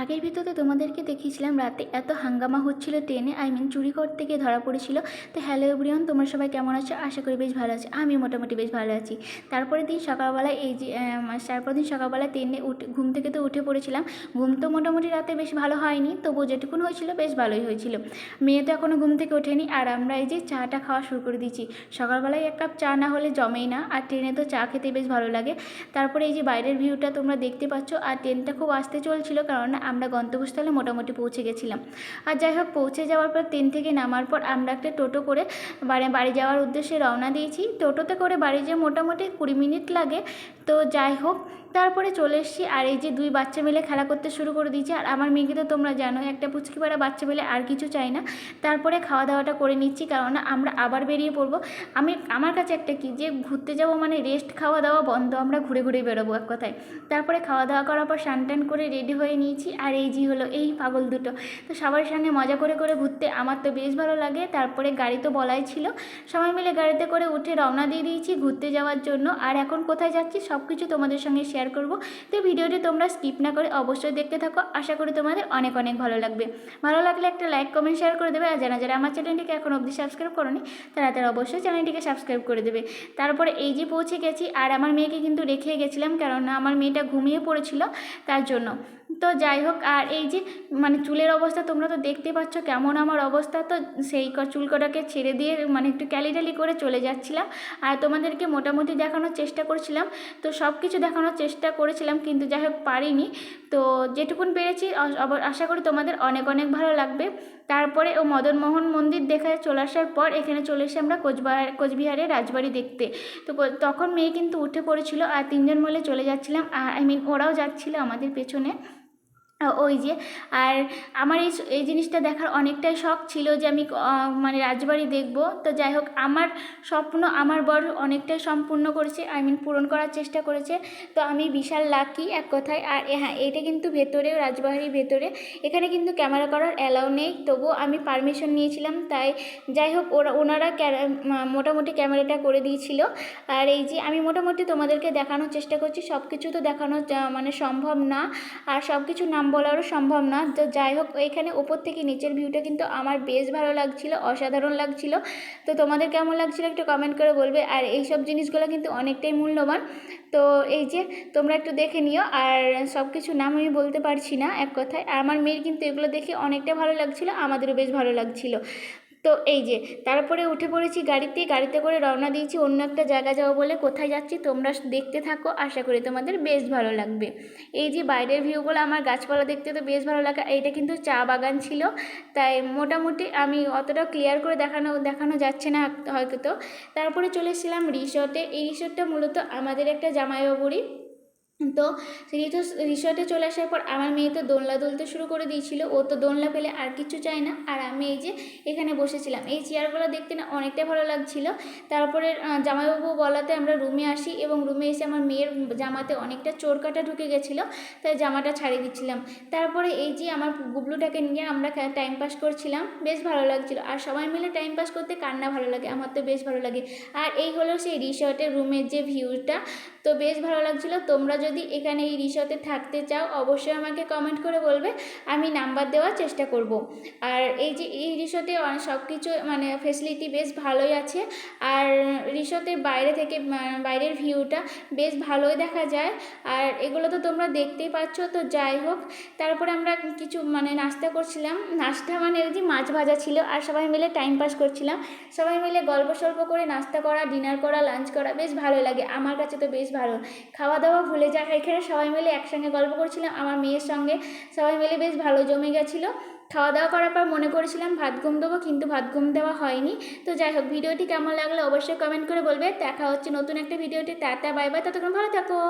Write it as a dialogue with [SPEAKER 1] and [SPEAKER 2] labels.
[SPEAKER 1] আগের ভিডিওতে তোমাদেরকে দেখিয়েছিলাম, রাতে এত হাঙ্গামা হচ্ছিল ট্রেনে আই মিন চুরি করতে গিয়ে ধরা পড়েছিল। তো হ্যালো এভরিওয়ান তোমরা সবাই কেমন আছো? আশা করি বেশ ভালো আছো। আমি মোটামুটি বেশ ভালো আছি। তারপরে দিন সকালবেলায় এই যে তারপর দিন সকালবেলা ট্রেনে উঠে, ঘুম থেকে তো উঠে পড়েছিলাম। ঘুম তো মোটামুটি রাতে বেশ ভালো হয়নি, তবুও যেটুকুন হয়েছিল বেশ ভালোই হয়েছিল। মেয়ে তো এখনও ঘুম থেকে ওঠেনি, আর আমরা এই যে চাটা খাওয়া শুরু করে দিয়েছি। সকালবেলায় এক কাপ চা না হলে জমেই না, আর ট্রেনে তো চা খেতে বেশ ভালো লাগে। তারপরে এই যে বাইরের ভিউটা তোমরা দেখতে পাচ্ছ, আর ট্রেনটা খুব আস্তে চলছিল কারণ আমরা গন্তব্যস্থলে মোটামুটি পৌঁছে গেছিলাম। আর যাই হোক, পৌঁছে যাওয়ার পর ট্রেন থেকে নামার পর আমরা একটা টোটো করে বাড়ি বাড়ি যাওয়ার উদ্দেশ্যে রওনা দিয়েছি। টোটোতে করে বাড়ি যেয়ে মোটামুটি কুড়ি মিনিট লাগে। তো যাই হোক তারপরে চলে এসেছি আর এই যে দুই বাচ্চা মিলে খেলা করতে শুরু করে দিয়েছে। আর আমার মেয়েকে তো তোমরা জানো একটা পুচকি পাড়া বাচ্চা মিলে আর কিছু চাই না। তারপরে খাওয়া দাওয়াটা করে নিচ্ছি কারণ আমরা আবার বেরিয়ে পড়ব। আমি, আমার কাছে একটা কি, যে ঘুরতে যাব মানে রেস্ট খাওয়া দাওয়া বন্ধ, আমরা ঘুরে ঘুরে বেরোবো এক কথায়। তারপরে খাওয়া দাওয়া করার পর স্নান টান করে রেডি হয়ে নিয়েছি, আর এই যে হলো এই পাগল দুটো। তো সবার সঙ্গে মজা করে করে ঘুরতে আমার তো বেশ ভালো লাগে। তারপরে গাড়ি তো বলাই ছিল। সবাই মিলে গাড়িতে করে উঠে রওনা দিয়ে দিয়েছি ঘুরতে যাওয়ার জন্য। আর এখন কোথায় যাচ্ছি সব কিছু তোমাদের সঙ্গে শেয়ার করব। তো ভিডিওটি তোমরা স্কিপ না করে অবশ্যই দেখতে থাকো। আশা করি তোমাদের অনেক অনেক ভালো লাগবে। ভালো লাগলে একটা লাইক কমেন্ট শেয়ার করে দেবে। আর যারা যারা আমার চ্যানেলটিকে এখন অবধি সাবস্ক্রাইব করোনি, তারা তারা অবশ্যই চ্যানেলটিকে সাবস্ক্রাইব করে দেবে। তারপরে এই যে পৌঁছে গেছি, আর আমার মেয়েকে কিন্তু রেখে গেছিলাম কারণ আমার মেয়েটা ঘুমিয়ে পড়েছিল তার জন্য। তো যাই হোক, আর এই যে মানে চুলের অবস্থা তোমরা তো দেখতে পাচ্ছ কেমন আমার অবস্থা। তো সেই চুল কটাকে ছেড়ে দিয়ে মানে একটু ক্যালিটালি করে চলে যাচ্ছিলাম। আর তোমাদেরকে মোটামুটি দেখানোর চেষ্টা করছিলাম। তো সব কিছু দেখানোর চেষ্টা করেছিলাম, কিন্তু যাই হোক পারিনি। তো যেটুকুন পেরেছি আশা করি তোমাদের অনেক অনেক ভালো লাগবে। তারপরে ও মদনমোহন মন্দির দেখা চলে আসার পর, এখানে চলে এসে আমরা কোচবিহার, কোচবিহারের রাজবাড়ি দেখতে। তো তখন মেয়ে কিন্তু উঠে পড়েছিল আর তিনজন মিলে চলে যাচ্ছিলাম। আই মিন ওরাও যাচ্ছিল আমাদের পেছনে। ওই যে, আর আমার এই এই জিনিসটা দেখার অনেকটাই শখ ছিল যে আমি মানে রাজবাড়ি দেখব। তো যাই হোক, আমার স্বপ্ন আমার বর অনেকটাই সম্পূর্ণ করেছে আই মিন পূরণ করার চেষ্টা করেছে। তো আমি বিশাল লাকি এক কথায়। আর হ্যাঁ এটা কিন্তু ভেতরে রাজবাড়ির ভেতরে। এখানে কিন্তু ক্যামেরা করার অ্যালাউ নেই। তবুও আমি পারমিশন নিয়েছিলাম, তাই যাই হোক, ওরা, ওনারা মোটামুটি ক্যামেরাটা করে দিয়েছিল। আর এই যে, আমি মোটামুটি তোমাদেরকে দেখানোর চেষ্টা করছি। সব কিছু তো দেখানো মানে সম্ভব না। আর সব কিছু নাম বলারও সম্ভব না। তো যাই হোক, এখানে ওপর থেকে নিচের ভিউটা কিন্তু আমার বেশ ভালো লাগছিল, অসাধারণ লাগছিল। তো তোমাদের কেমন লাগছিল একটু কমেন্ট করে বলবে। আর এই সব জিনিসগুলো কিন্তু অনেকটাই মূল্যবান। তো এই যে, তোমরা একটু দেখে নিও। আর সব কিছু নাম আমি বলতে পারছি না এক কথায়। আমার মেয়ের কিন্তু এগুলো দেখে অনেকটা ভালো লাগছিল, আমাদেরও বেশ ভালো লাগছিল। তো এই যে, তারপরে উঠে পড়েছি গাড়িতে গাড়িতে করে রওনা দিয়েছি অন্য একটা জায়গা যাব বলে। কোথায় যাচ্ছি তোমরা দেখতে থাকো, আশা করি তোমাদের বেশ ভালো লাগবে। এই যে বাইরের ভিউগুলো আমার গাছপালা দেখতে তো বেশ ভালো লাগে, এইটা কিন্তু চা বাগান ছিল। তাই মোটামুটি আমি অতটা ক্লিয়ার করে দেখানো দেখানো যাচ্ছে না হয়তো। তারপরে চলে এসেছিলাম রিসর্টে এই রিসর্টটা মূলত আমাদের একটা জামাইবাবুরই তো রিসর্টে চলে আসার পর আমার মেয়ে তো দোলনা দুলতে শুরু করে দিয়েছিল। ও তো দোলনা পেলে আর কিছু চায় না। আর আমি এই যে এখানে বসেছিলাম। এই চেয়ারগুলো দেখতে না অনেকটাই ভালো লাগছিল। তারপরে জামাইবাবু বলাতে আমরা রুমে আসি এবং রুমে এসে আমার মেয়ের জামাতে অনেকটা চোর কাটা ঢুকে গেছিল। তাই জামাটা ছাড়িয়ে দিচ্ছিলাম। তারপরে এই যে আমার গুবলুটাকে নিয়ে আমরা টাইম পাস করছিলাম। বেশ ভালো লাগছিল। আর সবাই মিলে টাইম পাস করতে কান্না ভালো লাগে। আমার তো বেশ ভালো লাগে। আর এই হলো সেই রিসর্টের রুমের যে ভিউটা তো বেশ ভালো লাগছিল। তোমরা যদি এখানে এই রিসর্টে থাকতে চাও, অবশ্যই আমাকে কমেন্ট করে বলবে, আমি নাম্বার দেওয়ার চেষ্টা করব। আর এই যে এই রিসর্টে সব কিছু মানে ফেসিলিটি বেশ ভালোই আছে। আর রিসর্টের বাইরে থেকে বাইরের ভিউটা বেশ ভালোই দেখা যায়। আর এগুলো তো তোমরা দেখতেই পাচ্ছ, তো যাই হোক। তারপরে আমরা কিছু মানে নাস্তা করছিলাম। নাস্তা মানে ওই যে মাছ ভাজা ছিল, আর সবাই মিলে টাইম পাস করছিলাম। সবাই মিলে গল্প সল্প করে নাস্তা করা ডিনার করা লাঞ্চ করা বেশ ভালো লাগে। আমার কাছে তো বেশ ভালো। খাওয়া দাওয়া ভুলে যাওয়া এখানে সবাই মিলে একসঙ্গে গল্প করছিলাম। আমার মেয়ের সঙ্গে সবাই মিলে বেশ ভালো জমে গেছিল। খাওয়া দাওয়া করার পর মনে করেছিলাম ভাত ঘুম দেবো, কিন্তু ভাত ঘুম দেওয়া হয়নি। তো যাই হোক, ভিডিওটি কেমন লাগলে অবশ্যই কমেন্ট করে বলবে। দেখা হচ্ছে নতুন একটা ভিডিওটি টাটা বাই বাই ততক্ষণ ভালো থাকো।